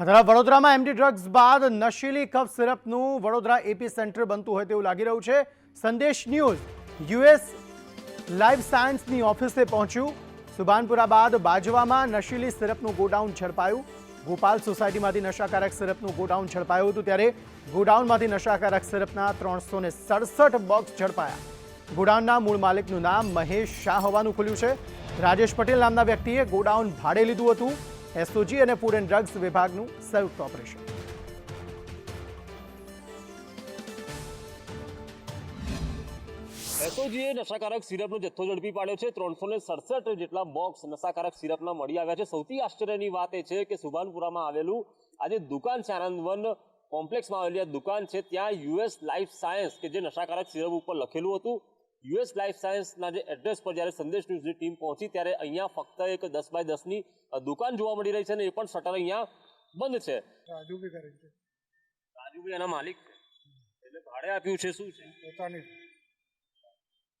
તરફ વડોદરામાં MD drugs બાદ નશીલી કફ સિરપનું વડોદરા એપી સેન્ટર બનતું હોય તેવું લાગી રહ્યું છે. સંદેશ ન્યૂઝ યુએસ લાઈફ સાયન્સની ઓફિસે પહોંચ્યું. સુભાનપુરા બાદ બાજવામાં નશીલી સિરપનું ગોડાઉન ઝડપાયું. ગોપાલ સોસાયટીમાંથી નશાકારક સિરપનું ગોડાઉન ઝડપાયું હતું ત્યારે ગોડાઉનમાંથી નશાકારક સિરપના ત્રણસો ને સડસઠ બોક્સ ઝડપાયા. ગોડાઉનના મૂળ માલિકનું નામ મહેશ શાહ હોવાનું ખુલ્યું છે. રાજેશ પટેલ નામના વ્યક્તિએ ગોડાઉન ભાડે લીધું હતું. એસઓજી અને ફૂડ એન્ડ ડ્રગ્સ વિભાગનું સંયુક્ત ઓપરેશન. એસઓજીએ નશાકારક સિરપનો જથ્થો ઝડપી પાડ્યો છે. ત્રણસો ને સડસઠ જેટલા બોક્સ નશાકારક સિરપના મળી આવ્યા છે. સૌથી આશ્ચર્યની વાત એ છે કે સુભાનપુરામાં આવેલું આજે દુકાન છે આનંદવન કોમ્પ્લેક્સમાં આવેલી આ દુકાન છે. ત્યાં યુએસ લાઈફ સાયન્સ, કે જે નશાકારક સિરપ ઉપર લખેલું હતું યુએસ લાઈફ સાયન્સના જે એડ્રેસ પર જ્યારે સંદેશ ન્યૂઝની ટીમ પહોંચી ત્યારે અહીંયા ફક્ત એક દસ બાય દસની દુકાન જોવા મળી રહી છે અને એ પણ શટર અહીંયા બંધ છે. રાજુભાઈ કરે છે. રાજુભાઈ એના માલિક છે. એટલે ભાડે આપ્યું છે શું છે? પોતાની.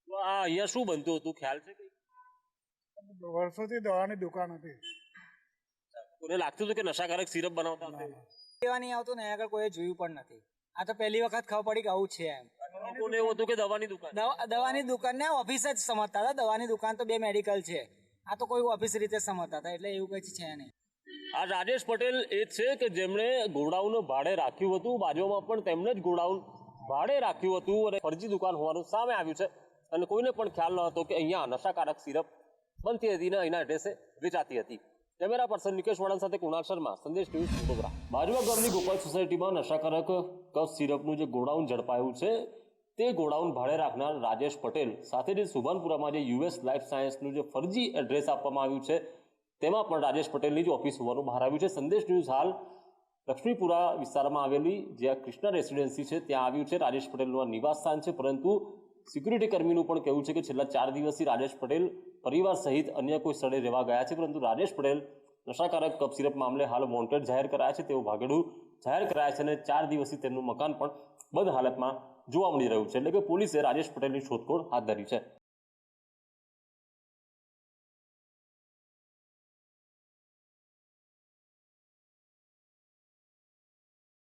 તો આ અહીંયા શું બનતું હતું? ખ્યાલ છે? વર્ષોથી દવાની દુકાન હતી. કોને લાગતું હતું કે નશાકારક સિરપ બનાવતા હતા લેવા નહીં આવતું ને આગળ કોઈ જોયું પણ નથી. આ તો પહેલી વખત ખબર પડી કે આવું છે એમ. લોકોને એવું હતું કે દવાની દુકાન? દવાની દુકાન ને ઓફિસ જ સમજતા હતા. દવાની દુકાન તો બે મેડિકલ છે. આ તો કોઈ ઓફિસ રીતે સમજતા હતા એટલે એવું કઈ છે નહીં. આ રાજેશ પટેલ એ છે કે જેમણે ગોડાઉન ભાડે રાખ્યું હતું. બાજુમાં પણ તેમણે જ ગોડાઉન ભાડે રાખ્યું હતું અને ફરજી દુકાન હોવાનું સામે આવ્યું છે. અને કોઈને પણ ખ્યાલ ન હતો કે અહીંયા નશાકારક સિરપ બનતી હતી ને અહીંના એડ્રેસે વેચાતી હતી. કેમેરા પર્સન નિકેશ વળાંક સાથે કુણાલ શર્મા સંદેશ ન્યૂઝ વડોદરા. બાજુમાં ગામની ગોપાલ સોસાયટીમાં નશાકારક કફ સિરપનું જે ગોડાઉન ઝડપાયું છે તે ગોડાઉન ભાડે રાખનાર રાજેશ પટેલ સાથે જે સુભાનપુરામાં જે યુએસ લાઈફ સાયન્સનું જે ફરજી એડ્રેસ આપવામાં આવ્યું છે, તેમાં પણ રાજેશ પટેલની જ ઓફિસ હોવાનું બહાર આવ્યું છે. સંદેશ ન્યૂઝ હાલ લક્ષ્મીપુરા વિસ્તારમાં આવેલી જે કૃષ્ણા રેસિડેન્સી છે, ત્યાં આવ્યું છે. રાજેશ પટેલનું આ નિવાસ સ્થાન છે, પરંતુ સિક્યુરિટી કર્મીનું પણ કહેવું છે કે છેલ્લા ચાર દિવસથી રાજેશ પટેલ પરિવાર સહિત અન્ય કોઈ સ્થળે રહેવા ગયા છે, પરંતુ રાજેશ પટેલ નશાકારક કપ સિરપ મામલે હાલ વોન્ટેડ જાહેર કરાયા છે. તેઓ ભાગેડું જાહેર કરાયા છે અને ચાર દિવસથી તેમનું મકાન પણ બંધ હાલતમાં જોવા મળી રહ્યું છે. એટલે કે પોલીસે રાજેશ પટેલની શોધખોળ હાથ ધરી છે.